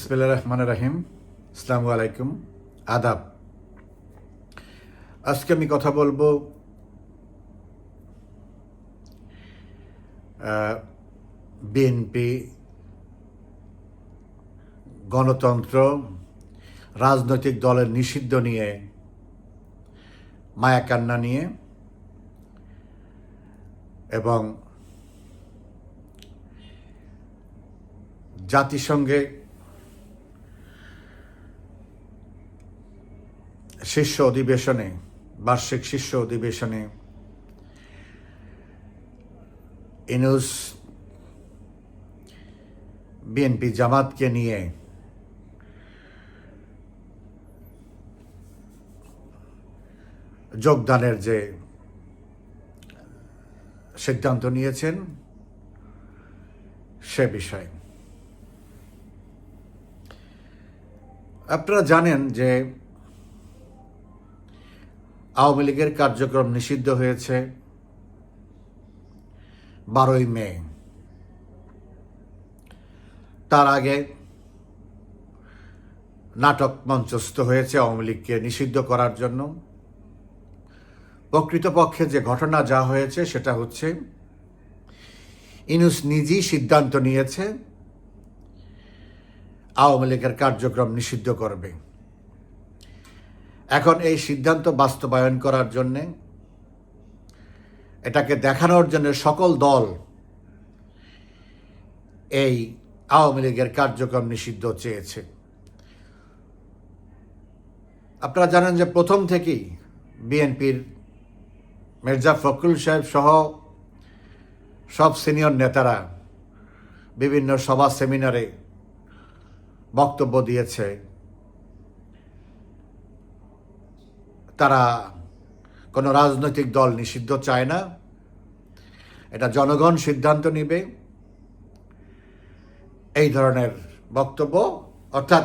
বিসমিল্লাহ রহমান রাহিম। আসসালামু আলাইকুম। আদাব। আজকে আমি কথা বলব বিএনপি গণতন্ত্র, রাজনৈতিক দলের নিষিদ্ধ নিয়ে মায়াকান্না নিয়ে, এবং জাতিসংঘে শীর্ষ অধিবেশনে, বার্ষিক শীর্ষ অধিবেশনে ইনুস বিএনপি জামাতকে নিয়ে যোগদানের যে সিদ্ধান্ত নিয়েছেন সে বিষয়ে। আপনারা জানেন যে আওয়ামী লীগের কার্যক্রম নিষিদ্ধ হয়েছে বারোই মে। তার আগে নাটক মঞ্চস্থ হয়েছে আওয়ামী লীগকে নিষিদ্ধ করার জন্য। প্রকৃতপক্ষে যে ঘটনা যা হয়েছে সেটা হচ্ছে, ইনুস নিজেই সিদ্ধান্ত নিয়েছে, আওয়ামী লীগের কার্যক্রম নিষিদ্ধ করবে। এখন এই সিদ্ধান্ত বাস্তবায়ন করার জন্যে, এটাকে দেখানোর জন্য সকল দল এই আওয়ামী লীগের কার্যক্রম নিষিদ্ধ চেয়েছে। আপনারা জানেন যে প্রথম থেকেই বিএনপির মির্জা ফখরুল সাহেব সহ সব সিনিয়র নেতারা বিভিন্ন সভা সেমিনারে বক্তব্য দিয়েছে। তারা কোনো রাজনৈতিক দল নিষিদ্ধ চায় না। এটা জনগণ সিদ্ধান্ত নিবে। এই ধরনের বক্তব্য, অর্থাৎ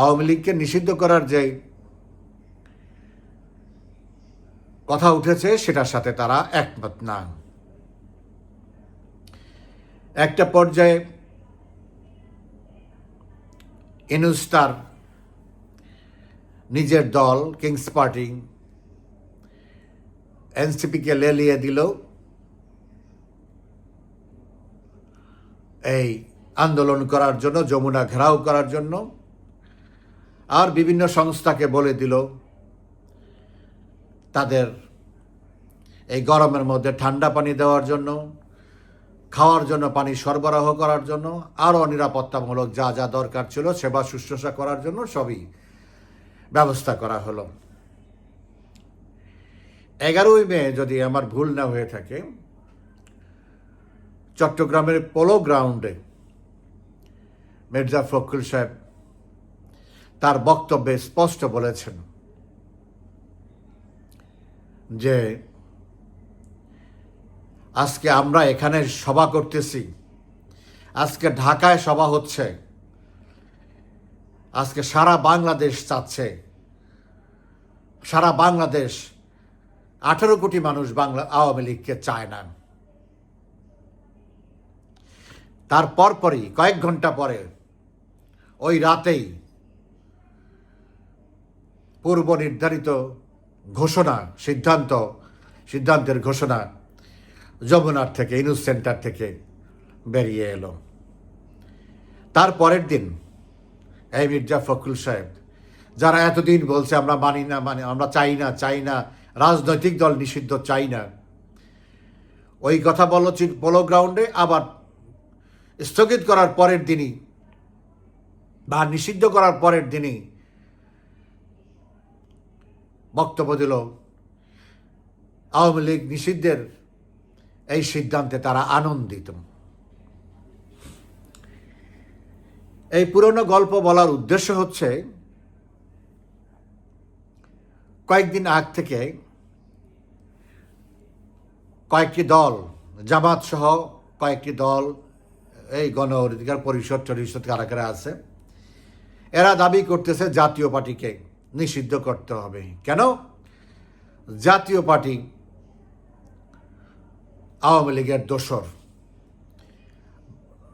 আওয়ামী লীগকে নিষিদ্ধ করার যে কথা উঠেছে, সেটার সাথে তারা একমত না। একটা পর্যায়ে ইনুস তার নিজের দল কিংস পার্টি এনসিপিকে লেলিয়ে দিল। এই আন্দোলন করার জন্য, যমুনা ঘেরাও করার জন্য। আর বিভিন্ন সংস্থাকে বলে দিল, তাদের এই গরমের মধ্যে ঠান্ডা পানি দেওয়ার জন্য, খাওয়ার জন্য পানি সরবরাহ করার জন্য, আরও নিরাপত্তামূলক যা যা দরকার ছিল, সেবা শুশ্রূষা করার জন্য সবই ব্যবস্থা করা হলো। এগারোই মে যদি আমার ভুল না হয়ে থাকে, চট্টগ্রামের পোলো গ্রাউন্ডে মির্জা ফখরুল সাহেব তার বক্তব্যে স্পষ্ট বলেছেন যে, আজকে আমরা এখানে সভা করতেছি, আজকে ঢাকায় সভা হচ্ছে। আজকে সারা বাংলাদেশ চাচ্ছে। সারা বাংলাদেশ আঠারো কোটি মানুষ বাংলা আওয়ামী লীগকে চায় না। তারপর পরই, কয়েক ঘণ্টা পরে, ওই রাতেই পূর্ব নির্ধারিত ঘোষণা, সিদ্ধান্ত, সিদ্ধান্তের ঘোষণা যমুনার থেকে, ইনুস সেন্টার থেকে বেরিয়ে এলো। তার পরের দিন এই মির্জা ফখরুল সাহেব, যারা এতদিন বলছে আমরা মানি না মানে আমরা চাই না চাই না, রাজনৈতিক দল নিষিদ্ধ চাই না। ওই কথা বলল পোলো গ্রাউন্ডে আবার স্থগিত করার পরের দিনই বা নিষিদ্ধ করার পরের দিনই বক্তব্য দিল আওয়ামী লীগ নিষিদ্ধের এই সিদ্ধান্তে তারা আনন্দিত। এই পুরনো গল্প বলার উদ্দেশ্য হচ্ছে, কয়েকদিন আগ থেকে কয়েকটি দল, জামাত সহ কয়েকটি দল, এই গণ অধিকার পরিষদ টরিষদ কারা কারা আছে, এরা দাবি করতেছে জাতীয় পার্টিকে নিষিদ্ধ করতে হবে। কেন? জাতীয় পার্টি আওয়ামী লীগের দোসর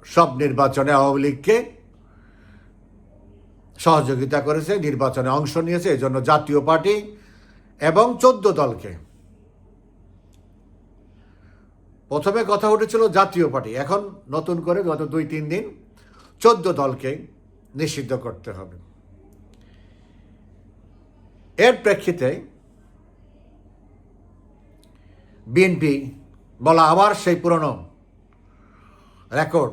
সব নির্বাচনে আওয়ামী লীগকে সহযোগিতা করেছে, নির্বাচনে অংশ নিয়েছে, এজন্য জাতীয় পার্টি এবং চোদ্দ দলকে। প্রথমে কথা উঠেছিল জাতীয় পার্টি। এখন নতুন করে গত দুই, তিন দিন চোদ্দ দলকে নিষিদ্ধ করতে হবে। এর প্রেক্ষিতে বিএনপি বলা আবার সেই পুরনো রেকর্ড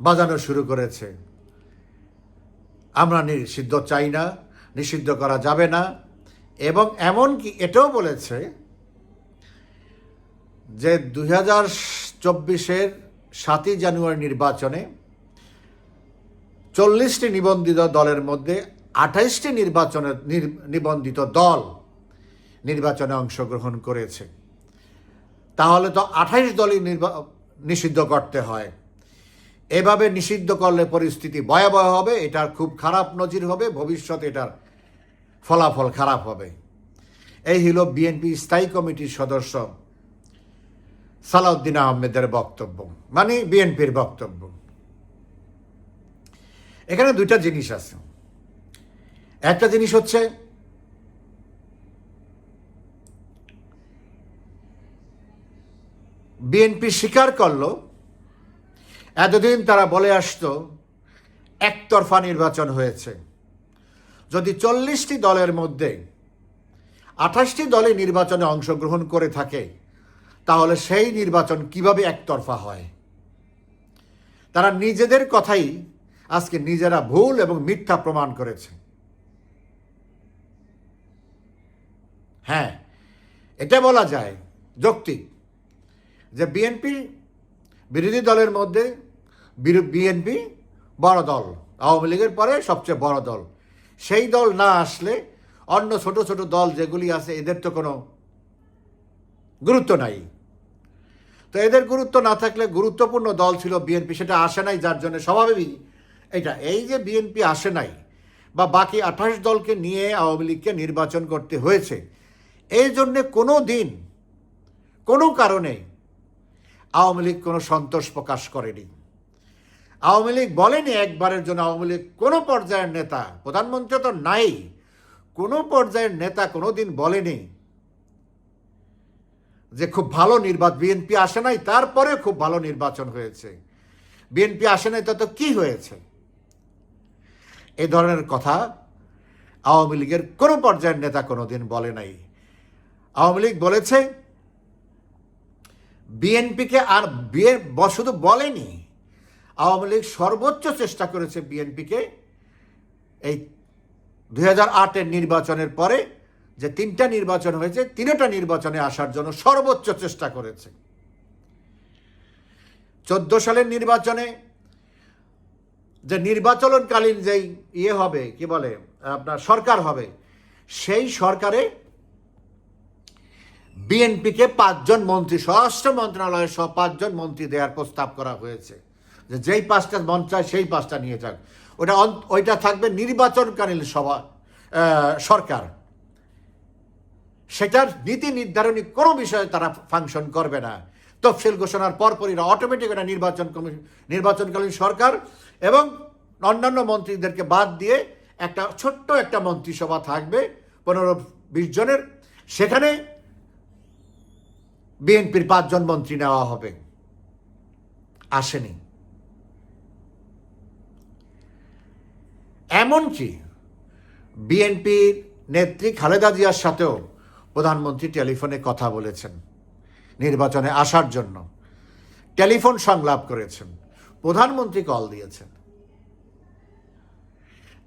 বাজানো শুরু করেছে। আমরা নিষিদ্ধ চাই না, নিষিদ্ধ করা যাবে না। এবং এমনকি এটাও বলেছে যে দুই হাজার চব্বিশের সাতই জানুয়ারি নির্বাচনে চল্লিশটি নিবন্ধিত দলের মধ্যে আঠাইশটি নির্বাচনের নিবন্ধিত দল নির্বাচনে অংশগ্রহণ করেছে। তাহলে তো আঠাইশ দলই নির্বা- নিষিদ্ধ করতে হয়। এভাবে নিষিদ্ধ করলে পরিস্থিতি ভয়াবহ হবে, এটার খুব খারাপ নজির হবে, ভবিষ্যতে এটার ফলাফল খারাপ হবে। এই হলো বিএনপি স্থায়ী কমিটির সদস্য সালাউদ্দিন আহমেদের বক্তব্য মানে বিএনপির বক্তব্য। এখানে দুইটা জিনিস আছে। একটা জিনিস হচ্ছে, বিএনপি স্বীকার করল এতদিন তারা বলে আসতো, একতরফা নির্বাচন হয়েছে। যদি চল্লিশটি দলের মধ্যে আঠাশটি দলে নির্বাচনে অংশগ্রহণ করে থাকে, তাহলে সেই নির্বাচন কীভাবে একতরফা হয়? তারা নিজেদের কথাই আজকে নিজেরা ভুল এবং মিথ্যা প্রমাণ করেছে। হ্যাঁ এটা বলা যায় যৌক্তিক যে বিএনপি বিরোধী দলের মধ্যে বিএনপি বড় দল। আওয়ামী লীগের পরে সবচেয়ে বড় দল। সেই দল না আসলে অন্য ছোট ছোট দল যেগুলি আছে, এদের তো কোনো গুরুত্ব নাই। তো এদের গুরুত্ব না থাকলে গুরুত্বপূর্ণ দল ছিল বিএনপি, সেটা আসে নাই যার জন্য স্বাভাবিক এটা। এই যে বিএনপি আসে নাই বা বাকি আঠাশ দলকে নিয়ে আওয়ামী লীগকে নির্বাচন করতে হয়েছে, এই জন্যে কোনো দিন, কোনো কারণে আওয়ামী লীগ কোনো সন্তোষ প্রকাশ করেনি। আওয়ামী লীগ বলেনি একবারের জন্য আওয়ামী লীগ কোনো পর্যায়ের নেতা, প্রধানমন্ত্রী তো নাই। কোনো পর্যায়ের নেতা কোনো দিন বলেনি যে খুব ভালো নির্বাচন বিএনপি আসে নাই তারপরে খুব ভালো নির্বাচন হয়েছে। বিএনপি আসে নাই, তত কি হয়েছে? এই ধরনের কথা আওয়ামী লীগের কোনো পর্যায়ের নেতা কোনোদিন বলে নাই। আওয়ামী লীগ বলেছে, বিএনপিকে আর বিয়ে শুধু বলেনি আওয়ামী লীগ সর্বোচ্চ চেষ্টা করেছে বিএনপিকে এই দুই হাজার আটের নির্বাচনের পরে যে তিনটা নির্বাচন হয়েছে, তিনটা নির্বাচনে আসার জন্য সর্বোচ্চ চেষ্টা করেছে। চোদ্দ সালের নির্বাচনে যে নির্বাচনকালীন যেই ইয়ে হবে, কি বলে, আপনার সরকার হবে, সেই সরকারে বিএনপিকে পাঁচজন মন্ত্রী, স্বরাষ্ট্র মন্ত্রণালয়ের সব পাঁচজন মন্ত্রী দেওয়ার প্রস্তাব করা হয়েছে। যে যেই পাঁচটা মন চায় সেই পাঁচটা নিয়ে যাক ওটা ওইটা থাকবে নির্বাচনকালীন সভা সরকার। সেটার নীতি নির্ধারণী কোনো বিষয়ে তারা ফাংশন করবে না। তফসিল ঘোষণার পরপরই অটোমেটিক এটা নির্বাচন কমিশন নির্বাচনকালীন সরকার এবং অন্যান্য মন্ত্রীদেরকে বাদ দিয়ে একটা ছোট্ট একটা মন্ত্রিসভা থাকবে পনেরো বিশ জনের। সেখানে বিএনপির পাঁচজন মন্ত্রী নেওয়া হবে। আসেনি। এমনকি বিএনপির নেত্রী খালেদা জিয়ার সাথেও প্রধানমন্ত্রী টেলিফোনে কথা বলেছেন নির্বাচনে আসার জন্য। টেলিফোন সংলাপ করেছেন, প্রধানমন্ত্রী কল দিয়েছেন।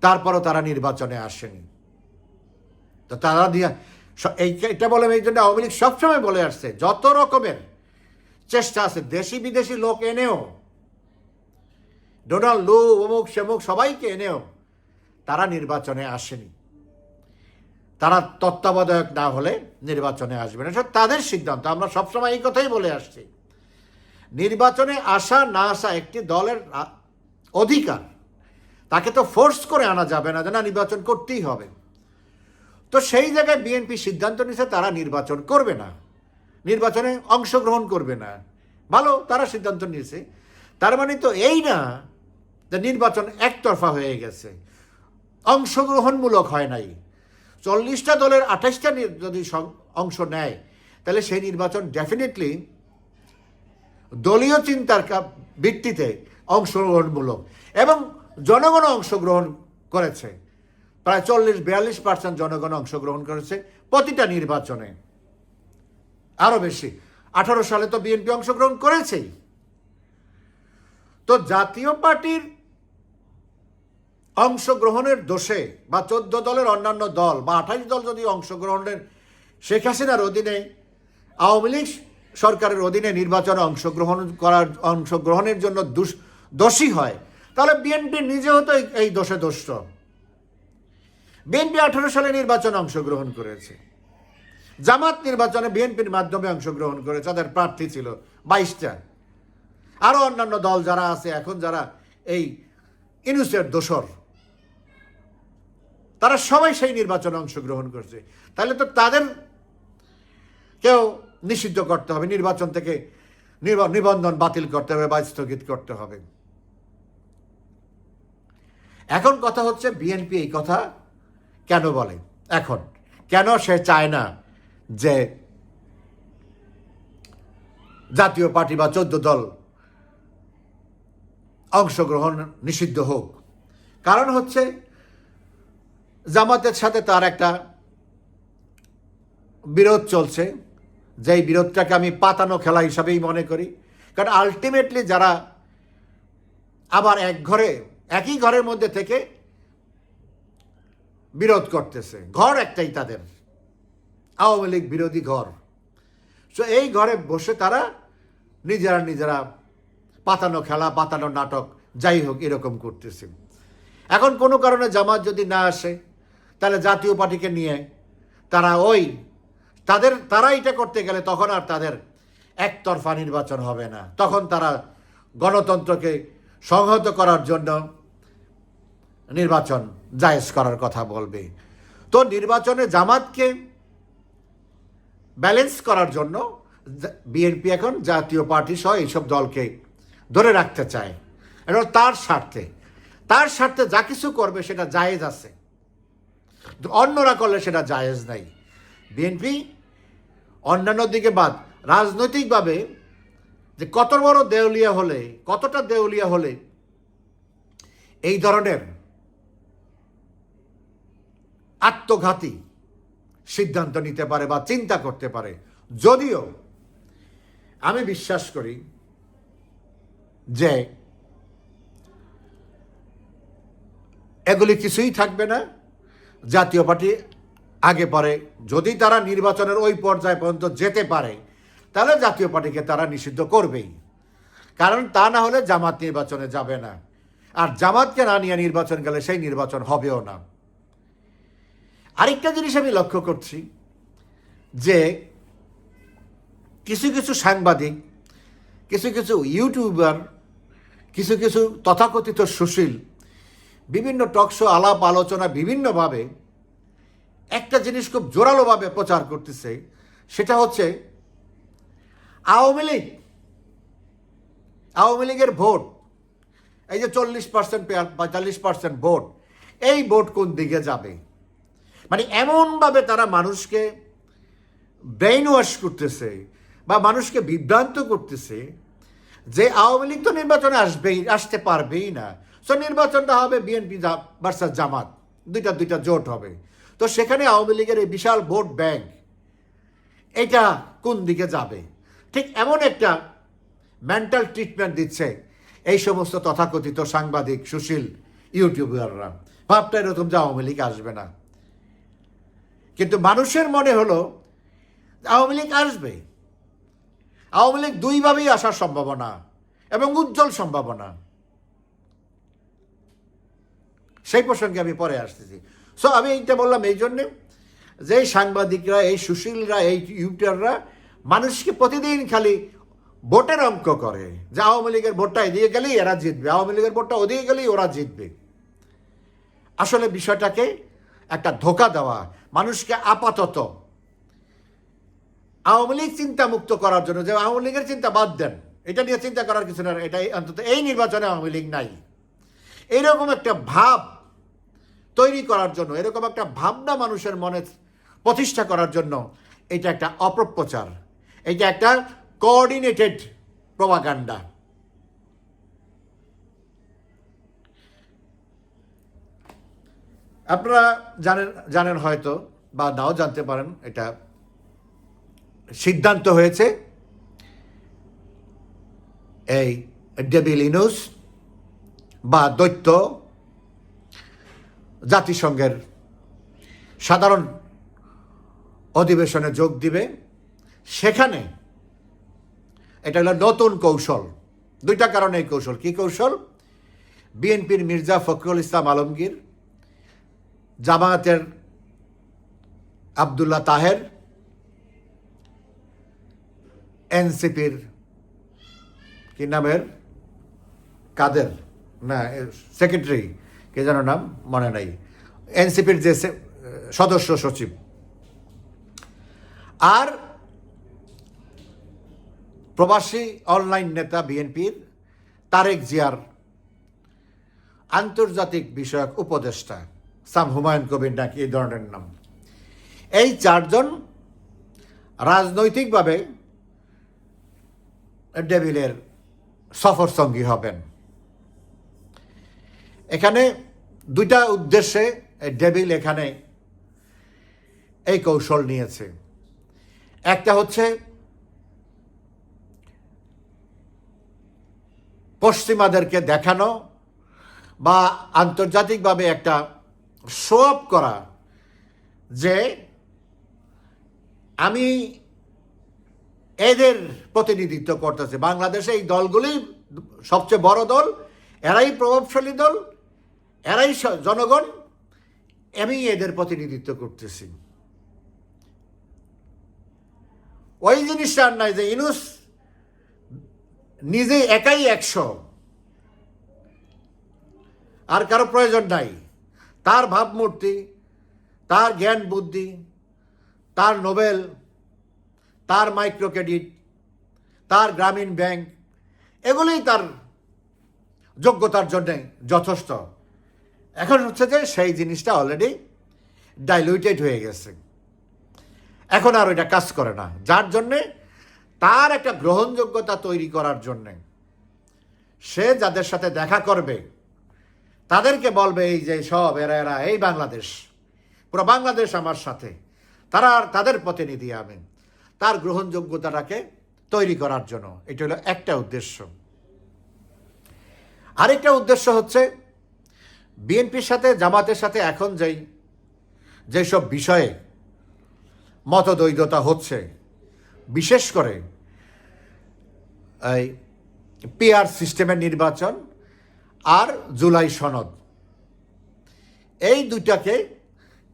তারপরও তারা নির্বাচনে আসেনি। তো তারা দিয়া এটা বলে এই জন্য আওয়ামী লীগ সবসময় বলে আসছে, যত রকমের চেষ্টা আছে, দেশি বিদেশি লোক এনেও, ডোনাল্ড লু অমুক সেমুক সবাইকে এনেও তারা নির্বাচনে আসেনি। তারা তত্ত্বাবধায়ক না হলে নির্বাচনে আসবে না। তাদের সিদ্ধান্ত। আমরা সবসময় এই কথাই বলে আসছি। নির্বাচনে আসা না আসা একটি দলের অধিকার। তাকে তো ফোর্স করে আনা যাবে না যে না, নির্বাচন করতেই হবে। তো সেই জায়গায় বিএনপি সিদ্ধান্ত নিছে তারা নির্বাচন করবে না। নির্বাচনে অংশগ্রহণ করবে না। ভালো, তারা সিদ্ধান্ত নিয়েছে। তার মানে তো এই না যে নির্বাচন একতরফা হয়ে গেছে। অংশগ্রহণমূলক হয় নাই। চল্লিশটা দলের আঠাশটা যদি অংশ নেয়, তাহলে সেই নির্বাচন ডেফিনেটলি দলীয় চিন্তার ভিত্তিতে অংশগ্রহণমূলক। এবং জনগণ অংশগ্রহণ করেছে। প্রায় চল্লিশ বিয়াল্লিশ পার্সেন্ট জনগণ অংশগ্রহণ করেছে প্রতিটা নির্বাচনে। আরও বেশি। আঠারো সালে তো বিএনপি অংশগ্রহণ করেছেই। তো জাতীয় পার্টির অংশগ্রহণের দোষে বা চোদ্দ দলের অন্যান্য দল বা আঠাশ দল যদি অংশগ্রহণের শেখ হাসিনার অধীনে, আওয়ামী লীগ সরকারের অধীনে নির্বাচনে অংশগ্রহণ করার, অংশগ্রহণের জন্য দুষ- হয়, তাহলে বিএনপি নিজেও তো এই- দোষে দোষ বিএনপি আঠারো সালে নির্বাচনে অংশগ্রহণ করেছে। জামাত নির্বাচনে বিএনপির মাধ্যমে অংশগ্রহণ করেছে, তাদের প্রার্থী ছিল বাইশটা। আরও অন্যান্য দল যারা আছে, এখন যারা এই ইনুসের দোসর তারা সবাই সেই নির্বাচনে অংশগ্রহণ করছে। তাহলে তো তাদের কেউ নিষিদ্ধ করতে হবে, নির্বাচন থেকে নিবন্ধন বাতিল করতে হবে বা স্থগিত করতে হবে। এখন কথা হচ্ছে বিএনপি এই কথা কেন বলে? এখন কেন সে চায় না যে জাতীয় পার্টি বা চোদ্দ দল অংশগ্রহণ নিষিদ্ধ হোক? কারণ হচ্ছে জামাতের সাথে তার একটা বিরোধ চলছে। যেই বিরোধটাকে আমি পাতানো খেলা হিসাবেই মনে করি। কারণ আলটিমেটলি যারা আবার এক ঘরে, একই ঘরের মধ্যে থেকে বিরোধ করতেছে। ঘর একটাই তাদের। আওয়ামী লীগ বিরোধী ঘর। সো এই ঘরে বসে তারা নিজেরা নিজেরা পাতানো খেলা, পাতানো নাটক, যাই হোক, এরকম করতেছে। এখন কোনো কারণে জামাত যদি না আসে তাহলে জাতীয় পার্টিকে নিয়ে তারা ওই তাদের, তারা এটা করতে গেলে তখন আর তাদের একতরফা নির্বাচন হবে না। তখন তারা গণতন্ত্রকে সংহত করার জন্য নির্বাচন জায়েজ করার কথা বলবে। তো নির্বাচনে জামাতকে ব্যালেন্স করার জন্য বিএনপি এখন জাতীয় পার্টি সহ এইসব দলকে ধরে রাখতে চায়। এটা তার স্বার্থে তার স্বার্থে যা কিছু করবে সেটা জায়েজ আছে। অন্যরা করলে সেটা জায়েজ নাই। বিএনপি অন্যান্য দিকে বাদ, রাজনৈতিকভাবে যে কত বড় দেউলিয়া হলে, কতটা দেউলিয়া হলে, এই ধরনের আত্মঘাতী সিদ্ধান্ত নিতে পারে বা চিন্তা করতে পারে। যদিও আমি বিশ্বাস করি যে এগুলি কিছুই থাকবে না। জাতীয় পার্টি আগে পরে, যদি তারা নির্বাচনের ওই পর্যায়ে পর্যন্ত যেতে পারে, তাহলে জাতীয় পার্টিকে তারা নিষিদ্ধ করবেই। কারণ তা না হলে জামাত নির্বাচনে যাবে না। আর জামাতকে না নিয়ে নির্বাচন গেলে সেই নির্বাচন হবেও না। আরেকটা জিনিস আমি লক্ষ্য করছি, যে কিছু কিছু সাংবাদিক, কিছু কিছু ইউটিউবার, কিছু কিছু তথাকথিত সুশীল বিভিন্ন টকশো আলাপ, আলোচনা বিভিন্নভাবে একটা জিনিস খুব জোরালোভাবে প্রচার করতেছে, সেটা হচ্ছে আওয়ামী লীগ। আওয়ামী লীগের ভোট, এই যে চল্লিশ পার্সেন্ট পঁয়তাল্লিশ পার্সেন্ট ভোট, এই ভোট কোন দিকে যাবে? মানে এমনভাবে তারা মানুষকে ব্রেইন ওয়াশ করতেছে বা মানুষকে বিভ্রান্ত করতেছে যে আওয়ামী লীগ তো নির্বাচনে আসবেই, আসতে পারবেই না। সো নির্বাচনটা হবে বিএনপি ভার্সাস জামাত। দুইটা দুইটা জোট হবে। তো সেখানে আওয়ামী লীগের এই বিশাল ভোট ব্যাংক, এটা কোন দিকে যাবে? ঠিক এমন একটা মেন্টাল ট্রিটমেন্ট দিচ্ছে এই সমস্ত তথাকথিত সাংবাদিক সুশীল ইউটিউবাররা। ভাবটা এরকম যে আওয়ামী লীগ আসবে না। কিন্তু মানুষের মনে হলো আওয়ামী লীগ আসবে। আওয়ামী লীগ দুইভাবেই আসার সম্ভাবনা এবং উজ্জ্বল সম্ভাবনা। সেই প্রসঙ্গে আমি পরে আসতেছি। সো আমি এইটা বললাম এই জন্যে যে এই সাংবাদিকরা, এই সুশীলরা, এই ইউটিউবাররা মানুষকে প্রতিদিন খালি ভোটের অঙ্ক করে যে আওয়ামী লীগের ভোটটা এদিকে গেলেই এরা জিতবে, আওয়ামী লীগের ভোটটা ওদিকে গেলেই ওরা জিতবে। আসলে বিষয়টাকে একটা ধোকা দেওয়া, মানুষকে আপাতত আওয়ামী লীগ চিন্তা মুক্ত করার জন্য, যে আওয়ামী লীগের চিন্তা বাদ দেন, এটা নিয়ে চিন্তা করার কিছু না এটা অন্তত এই নির্বাচনে আওয়ামী লীগ নাই। এইরকম একটা ভাব তৈরি করার জন্য, এরকম একটা ভাবনা মানুষের মনে প্রতিষ্ঠা করার জন্য এটা একটা অপপ্রচার। এটা একটা কোঅর্ডিনেটেড প্রভাকাণ্ডা আপনারা জানেন জানেন হয়তো বা নাও জানতে পারেন, এটা সিদ্ধান্ত হয়েছে। এই ডেবিল বা দৈত্য জাতিসংঘের সাধারণ অধিবেশনে যোগ দিবে। সেখানে এটা হলো নতুন কৌশল। দুইটা কারণে এই কৌশল। কি কৌশল? বিএনপির মির্জা ফখরুল ইসলাম আলমগীর, জামায়াতের আবদুল্লাহ তাহের, এনসিপির কি নামের? কাদের? না সেক্রেটারি। কে যেন নাম মনে নাই। এনসিপির যে সদস্য সচিব। আর প্রবাসী অনলাইন নেতা বিএনপির তারেক জিয়ার আন্তর্জাতিক বিষয়ক উপদেষ্টা সাম হুমায়ুন কবির নাকি এই ধরনের নাম। এই চারজন রাজনৈতিকভাবে ডেভিলের সফর সঙ্গী হবেন। এখানে দুইটা উদ্দেশ্যে ডেভিল এখানে এই কৌশল নিয়েছে। একটা হচ্ছে পশ্চিমাদেরকে দেখানো বা আন্তর্জাতিকভাবে একটা শো আপ করা যে আমি এদের প্রতিনিধিত্ব করতেছে। বাংলাদেশে এই দলগুলি সবচেয়ে বড় দল, এরাই প্রভাবশালী দল এরাই জনগণ, আমি এদের প্রতিনিধিত্ব করতেছি। ওই জিনিসটা আর নাই যে ইনুস নিজে একাই একশো। আর কারও প্রয়োজন নাই। তার ভাবমূর্তি, তার জ্ঞান বুদ্ধি, তার নোবেল, তার মাইক্রো ক্রেডিট, তার গ্রামীণ ব্যাংক, এগুলোই তার যোগ্যতার জন্যে যথেষ্ট। এখন হচ্ছে যে সেই জিনিসটা অলরেডি ডাইলুটেড হয়ে গেছে। এখন আর ওইটা কাজ করে না। যার জন্যে তার একটা গ্রহণযোগ্যতা তৈরি করার জন্যে সে যাদের সাথে দেখা করবে, তাদেরকে বলবে, এই যে সব এরা এরা, এই বাংলাদেশ, পুরো বাংলাদেশ আমার সাথে। তারা আর তাদের প্রতিনিধি আমি। তার গ্রহণযোগ্যতাটাকে তৈরি করার জন্য। এটা হলো একটা উদ্দেশ্য। আরেকটা উদ্দেশ্য হচ্ছে বিএনপির সাথে, জামাতের সাথে এখন যেই, যেসব বিষয়ে মতদ্বৈধতা হচ্ছে, বিশেষ করে এই পিআর সিস্টেমের নির্বাচন আর জুলাই সনদ, এই দুটাকে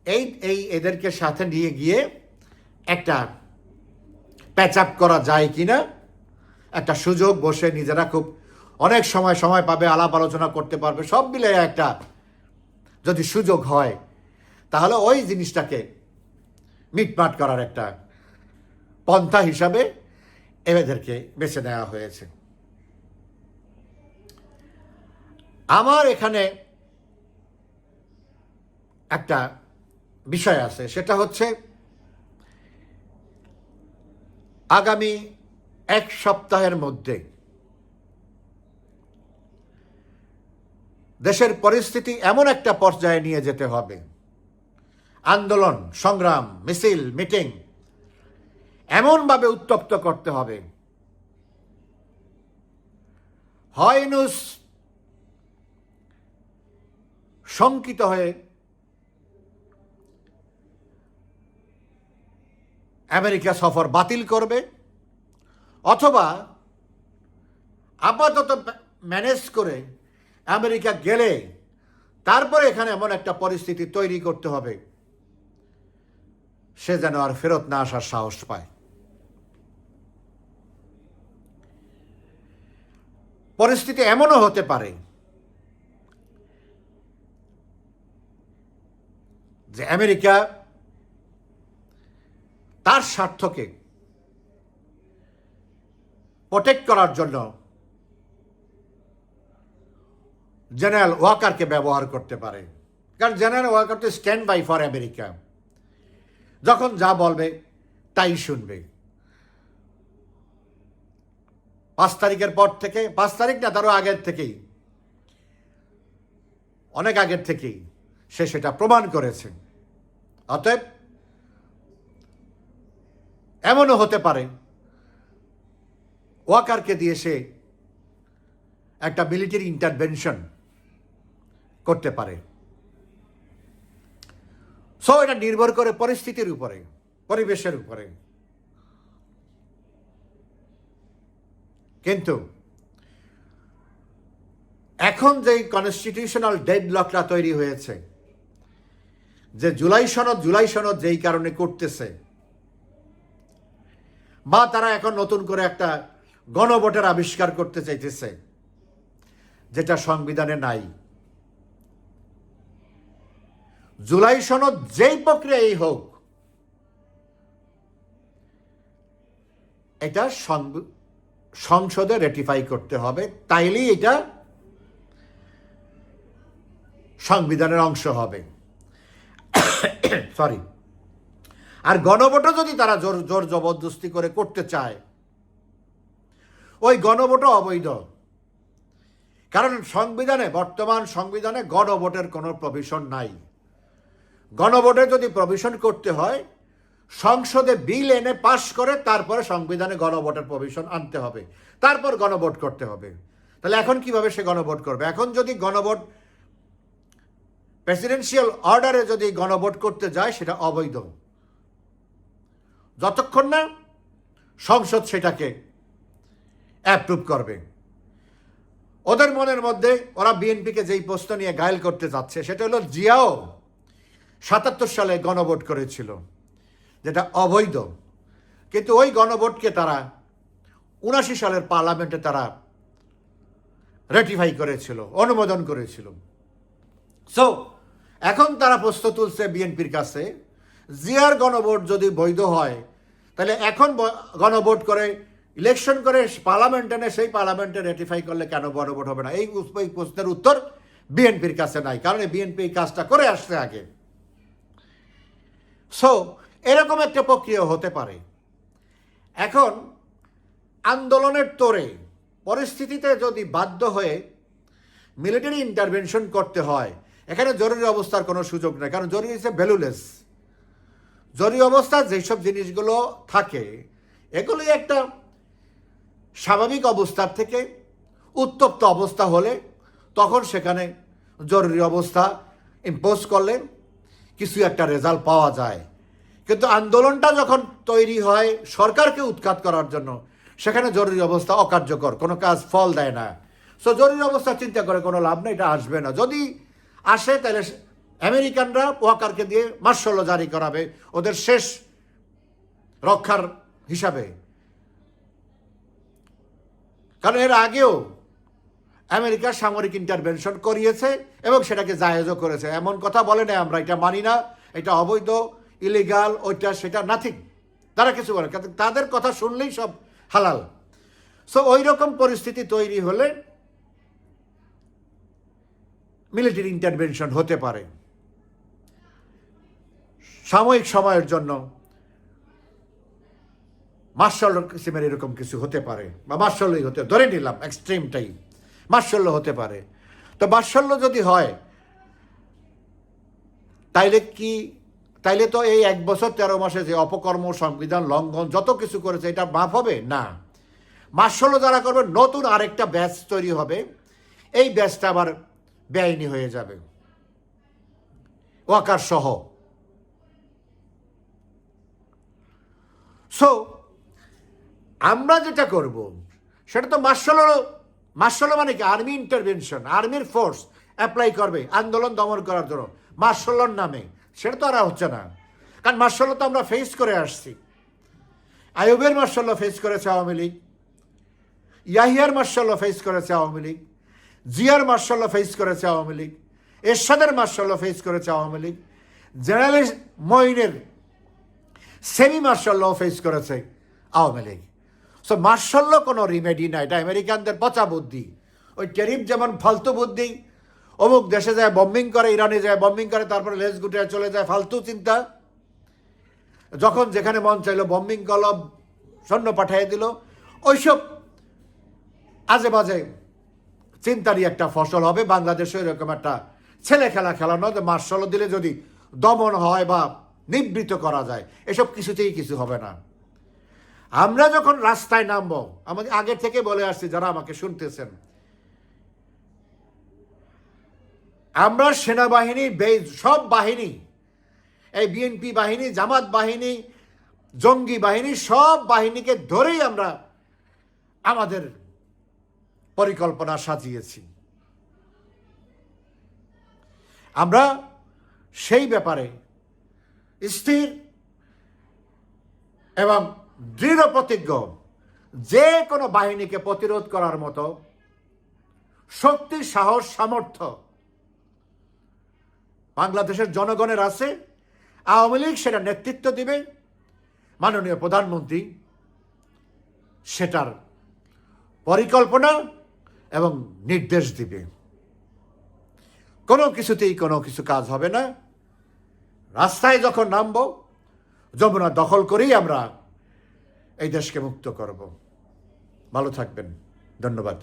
এই এই এদেরকে সাথে নিয়ে গিয়ে একটা প্যাচ আপ করা যায় কি না একটা সুযোগ বসে নিজেরা খুব অনেক সময় সময় পাবে, আলাপ আলোচনা করতে পারবে, সব মিলে একটা যদি সুযোগ হয়, তাহলে ওই জিনিসটাকে মিটমাট করার একটা পন্থা হিসাবে এদেরকে বেছে নেওয়া হয়েছে। আমার এখানে একটা বিষয় আছে, সেটা হচ্ছে আগামী এক সপ্তাহের মধ্যে দেশের পরিস্থিতি এমন একটা পর্যায়ে নিয়ে যেতে হবে। আন্দোলন, সংগ্রাম, মিছিল, মিটিং এমনভাবে উত্তপ্ত করতে হবে। হয় নুস শঙ্কিত হয়ে আমেরিকা সফর বাতিল করবে অথবা আপাতত ম্যানেজ করে আমেরিকা গেলে তারপরে এখানে এমন একটা পরিস্থিতি তৈরি করতে হবে। সে যেন আর ফেরত না আসার সাহস পায়। পরিস্থিতি এমনও হতে পারে যে আমেরিকা তার স্বার্থকে প্রোটেক্ট করার জন্য জেনারেল ওয়াকারকে ব্যবহার করতে পারে। কারণ জেনারেল ওয়াকার তো স্ট্যান্ড বাই ফর আমেরিকা যখন যা বলবে, তাই শুনবে। পাঁচ তারিখের পর থেকে, পাঁচ তারিখ না, তারও আগের থেকেই। অনেক আগের থেকেই সে সেটা প্রমাণ করেছে। অতএব, এমনও হতে পারে ওয়াকারকে দিয়ে সে একটা মিলিটারি ইন্টারভেনশন করতে পারে। সো এটা নির্ভর করে পরিস্থিতির উপরে, পরিবেশের উপরে। কিন্তু এখন যেই কনস্টিটিউশনাল ডেডলকটা তৈরি হয়েছে, যে জুলাই সনদ জুলাই সনদ যেই কারণে করতেছে, বা তারা এখন নতুন করে একটা গণভোটের আবিষ্কার করতে চাইতেছে, যেটা সংবিধানে নাই। জুলাই সনদ যেই প্রক্রিয়াই হোক, এটা সংসদে রেটিফাই করতে হবে, তাইলেই এটা সংবিধানের অংশ হবে। সরি আর গণভোটও যদি তারা জোর জোর জবরদস্তি করে করতে চায়, ওই গণভোটও অবৈধ। কারণ সংবিধানে, বর্তমান সংবিধানে গণভোটের কোনো প্রভিশন নাই। গণভোটে যদি প্রভিশন করতে হয়, সংসদে বিল এনে পাশ করে, তারপরে সংবিধানে গণভোটের প্রভিশন আনতে হবে। তারপর গণভোট করতে হবে। তাহলে এখন কীভাবে সে গণভোট করবে? এখন যদি গণভোট প্রেসিডেন্সিয়াল অর্ডারে যদি গণভোট করতে যায়, সেটা অবৈধ। যতক্ষণ না সংসদ সেটাকে অ্যাপ্রুভ করবে। ওদের মনের মধ্যে ওরা বিএনপিকে যেই প্রশ্ন নিয়ে গায়েল করতে যাচ্ছে, সেটা হলো, জিয়াও সাতাত্তর সালে গণভোট করেছিল, যেটা অবৈধ। কিন্তু ওই গণভোটকে তারা উনাশি সালের পার্লামেন্টে তারা রেটিফাই করেছিল, অনুমোদন করেছিল। সো এখন তারা প্রশ্ন তুলছে বিএনপির কাছে, জিয়ার গণভোট যদি বৈধ হয়, তাহলে এখন গণভোট করে ইলেকশন করে পার্লামেন্ট এনে সেই পার্লামেন্টে রেটিফাই করলে কেন গণভোট হবে না? এই এই প্রশ্নের উত্তর বিএনপির কাছে নাই, কারণ বিএনপি এই কাজটা করে আসছে আগে। সো এরকম একটা প্রক্রিয়া হতে পারে। এখন, আন্দোলনের তোরে, পরিস্থিতিতে যদি বাধ্য হয়ে মিলিটারি ইন্টারভেনশন করতে হয়, এখানে জরুরি অবস্থার কোনো সুযোগ নেই, কারণ জরুরি হচ্ছে ভ্যালুলেস জরুরি অবস্থা যেসব জিনিসগুলো থাকে, এগুলোই একটা স্বাভাবিক অবস্থার থেকে উত্তপ্ত অবস্থা হলে তখন সেখানে জরুরি অবস্থা ইম্পোজ করলে কিছু একটা রেজাল্ট পাওয়া যায়। কিন্তু আন্দোলনটা যখন তৈরি হয় সরকারকে উৎখাত করার জন্য, সেখানে জরুরি অবস্থা অকার্যকর, কোনো কাজ ফল দেয় না। সো জরুরি অবস্থা চিন্তা করে কোনো লাভ নেই, এটা আসবে না। যদি আসে, তাহলে আমেরিকানরা ওয়াকারকে দিয়ে মার্শাল জারি করাবে, ওদের শেষ রক্ষার হিসাবে। কারণ এর আগেও আমেরিকা সামরিক ইন্টারভেনশন করিয়েছে এবং সেটাকে জায়েজও করেছে। এমন কথা বলে না আমরা, এটা মানি না, এটা অবৈধ ইলিগাল ওইটা, সেটা নাথিং তারা কিছু বলে। তাদের কথা শুনলেই সব হালাল। সো ওই রকম পরিস্থিতি তৈরি হলে মিলিটারি ইন্টারভেনশন হতে পারে। সাময়িক সময়ের জন্য মার্শাল কিসিমের এরকম কিছু হতে পারে, বা মার্শাল্যই হতে, ধরে নিলাম এক্সট্রিমটাই মার্শাল্য হতে পারে। তো মার্শাল্য যদি হয়, তাইলে কি, তাইলে তো এই এক বছর তেরো মাসে যে অপকর্ম, সংবিধান লঙ্ঘন, যত কিছু করেছে, এটা মাফ হবে? না। মার্শাল্য যারা করবে, নতুন আরেকটা ব্যাচ তৈরি হবে। এই ব্যাচটা আবার বেআইনি হয়ে যাবে। ওয়াকার সহ। সো আমরা যেটা করব, সেটা তো মার্শাল মার্শাল মানে কি? আর্মি ইন্টারভেনশন আর্মির ফোর্স অ্যাপ্লাই করবে, আন্দোলন দমন করার জন্য। মার্শাল্লর নামে। সেটা তো আর হচ্ছে না। কারণ মার্শাল তো আমরা ফেস করে আসছি। আয়ুবের মার্শাল্য ফেস করেছে আওয়ামী লীগ। ইয়াহিয়ার মার্শাল্য ফেস করেছে আওয়ামী লীগ। জিয়ার মার্শাল্য ফেস করেছে আওয়ামী লীগ। এরশাদের মার্শাল্য ফেস করেছে আওয়ামী লীগ। জেনারেল মঈনের সেমি মার্শাল ফেস করেছে আওয়ামী লীগ। সো মার্শাল কোনো রিমেডি না এটা আমেরিকানদের পচা বুদ্ধি। ওই টেরিফ যেমন ফালতু বুদ্ধি, অমুক দেশে যায় বম্বিং করে, ইরানে যায় বম্বিং করে, তারপরে লেজ গুটে চলে যায়, ফালতু চিন্তা। যখন যেখানে মন চাইলো বম্বিং করল, সৈন্য পাঠিয়ে দিল, ওইসব আজে বাজে চিন্তারই একটা ফসল হবে। বাংলাদেশে এরকম একটা ছেলে খেলা খেলানো যে মার্শাল দিলে যদি দমন হয় বা নিবৃত করা যায়, এসব কিছুতেই কিছু হবে না। আমরা যখন রাস্তায় নামবো আমাদের আগে থেকে বলে আসছি যারা আমাকে শুনতেছেন। আমরা সেনাবাহিনী সব বাহিনী, এই বিএনপি বাহিনী, জামাত বাহিনী, জঙ্গি বাহিনী, সব বাহিনীকে ধরেই আমরা আমাদের পরিকল্পনা সাজিয়েছি। আমরা সেই ব্যাপারে স্থির এবং দৃঢ় প্রতিজ্ঞ যে কোনো বাহিনীকে প্রতিরোধ করার মতো শক্তি, সাহস, সামর্থ্য বাংলাদেশের জনগণের আছে, আওয়ামী লীগ সেটা নেতৃত্ব দিবে, মাননীয় প্রধানমন্ত্রী সেটার পরিকল্পনা এবং নির্দেশ দিবে। কোনো কিছুতেই কোনো কিছু কাজ হবে না। রাস্তায় যখন নামবো, যমুনা দখল করেই আমরা এই দেশকে মুক্ত করব। ভালো থাকবেন। ধন্যবাদ।